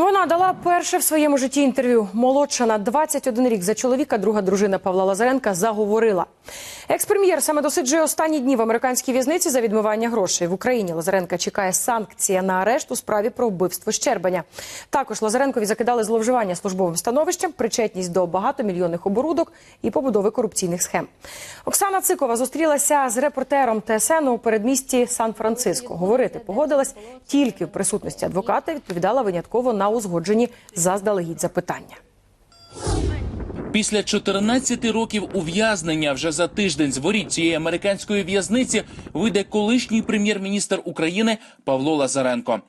Вона дала перше в своєму житті інтерв'ю. Молодша на 21 рік за чоловіка, друга дружина Павла Лазаренка заговорила. Екс-прем'єр саме досиджує останні дні в американській в'язниці за відмивання грошей. В Україні Лазаренка чекає санкція на арешт у справі про вбивство Щербаня. Також Лазаренкові закидали зловживання службовим становищем, причетність до багатомільйонних оборудок і побудови корупційних схем. Оксана Цикова зустрілася з репортером ТСН у передмісті Сан-Франциско. Говорити погодилась тільки в присутності адвоката. Відповідала винятково на узгоджені заздалегідь запитання. Після 14 років ув'язнення вже за тиждень з воріт цієї американської в'язниці вийде колишній прем'єр-міністр України Павло Лазаренко.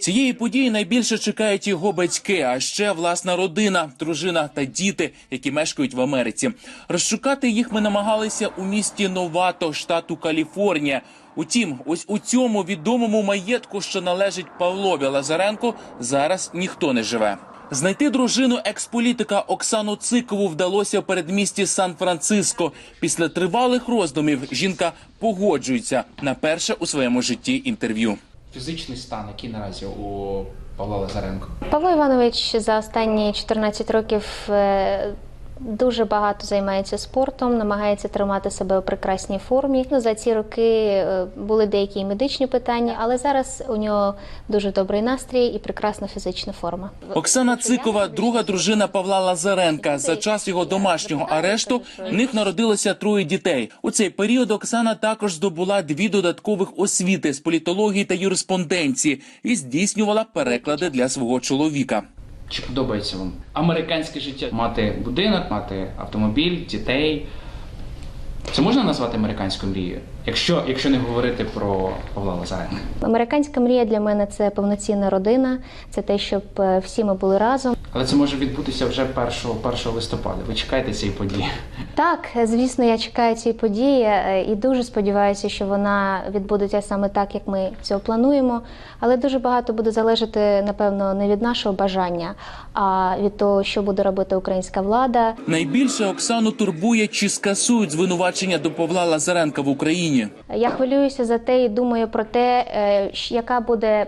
Цієї події найбільше чекають його батьки, а ще власна родина, дружина та діти, які мешкають в Америці. Розшукати їх ми намагалися у місті Новато, штату Каліфорнія. Утім, ось у цьому відомому маєтку, що належить Павлові Лазаренку, зараз ніхто не живе. Знайти дружину експолітика Оксану Цикову вдалося в передмісті Сан-Франциско. Після тривалих роздумів жінка погоджується на перше у своєму житті інтерв'ю. Фізичний стан, який наразі у Павла Лазаренко. Павло Іванович за останні 14 років е, дуже багато займається спортом, намагається тримати себе у прекрасній формі. Ну, за ці роки е, були деякі медичні питання, але зараз у нього дуже добрий настрій і прекрасна фізична форма. Оксана Цикова, друга дружина Павла Лазаренка. За час його домашнього арешту в них народилося троє дітей. У цей період Оксана також здобула дві додаткових освіти з політології та юриспонденції і здійснювала переклади для свого чоловіка. Чи подобається вам американське життя? Мати будинок, мати автомобіль, дітей. Це можна назвати американською мрією? Якщо, якщо не говорити про Павла Лазаренка. Американська мрія для мене це повноцінна родина, це те, щоб е, всі ми були разом. Але це може відбутися вже 1, 1 листопада. Ви чекаєте цієї події? Так, звісно, я чекаю цієї події е, і дуже сподіваюся, що вона відбудеться саме так, як ми цього плануємо. Але дуже багато буде залежати, напевно, не від нашого бажання, а від того, що буде робити українська влада. Найбільше Оксану турбує, чи скасують звинувачення до Павла Лазаренка в Україні. Я хвилююся за те і думаю про те, е, яка буде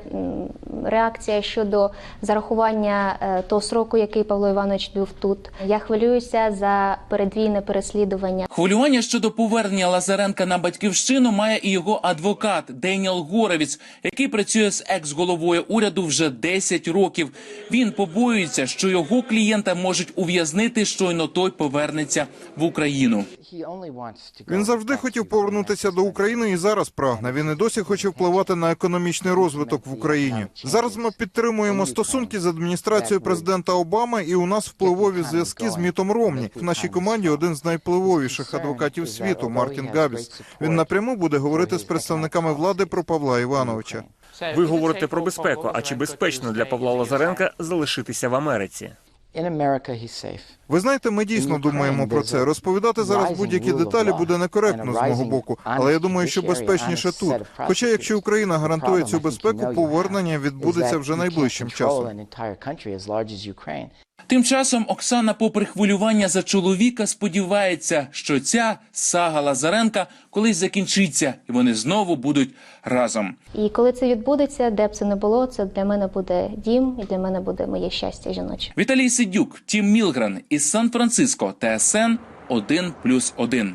реакція щодо зарахування е, того сроку, який Павло Іванович був тут. Я хвилююся за передвійне переслідування. Хвилювання щодо повернення Лазаренка на батьківщину має і його адвокат Деніел Горовіц, який працює з екс-головою уряду вже 10 років. Він побоюється, що його клієнта можуть ув'язнити, щойно той повернеться в Україну. Він завжди хотів повернутися до України і зараз прагне. Він і досі хоче впливати на економічний розвиток в Україні. Зараз ми підтримуємо стосунки з адміністрацією президента Обами, і у нас впливові зв'язки з Мітом Ромні. В нашій команді один з найвпливовіших адвокатів світу Мартін Габіс. Він напряму буде говорити з представниками влади про Павла Івановича. Ви говорите про безпеку. А чи безпечно для Павла Лазаренка залишитися в Америці? Ви знаєте, ми дійсно думаємо про це. Розповідати зараз будь-які деталі буде некоректно з мого боку, але я думаю, що безпечніше тут. Хоча, якщо Україна гарантує цю безпеку, повернення відбудеться вже найближчим часом. Тим часом Оксана, попри хвилювання за чоловіка, сподівається, що ця сага Лазаренка колись закінчиться, і вони знову будуть разом. І коли це відбудеться, де б це не було, це для мене буде дім, і для мене буде моє щастя жіноче. Віталій Сидюк, Тім Мілгрен із Сан-Франциско, ТСН 1+,1.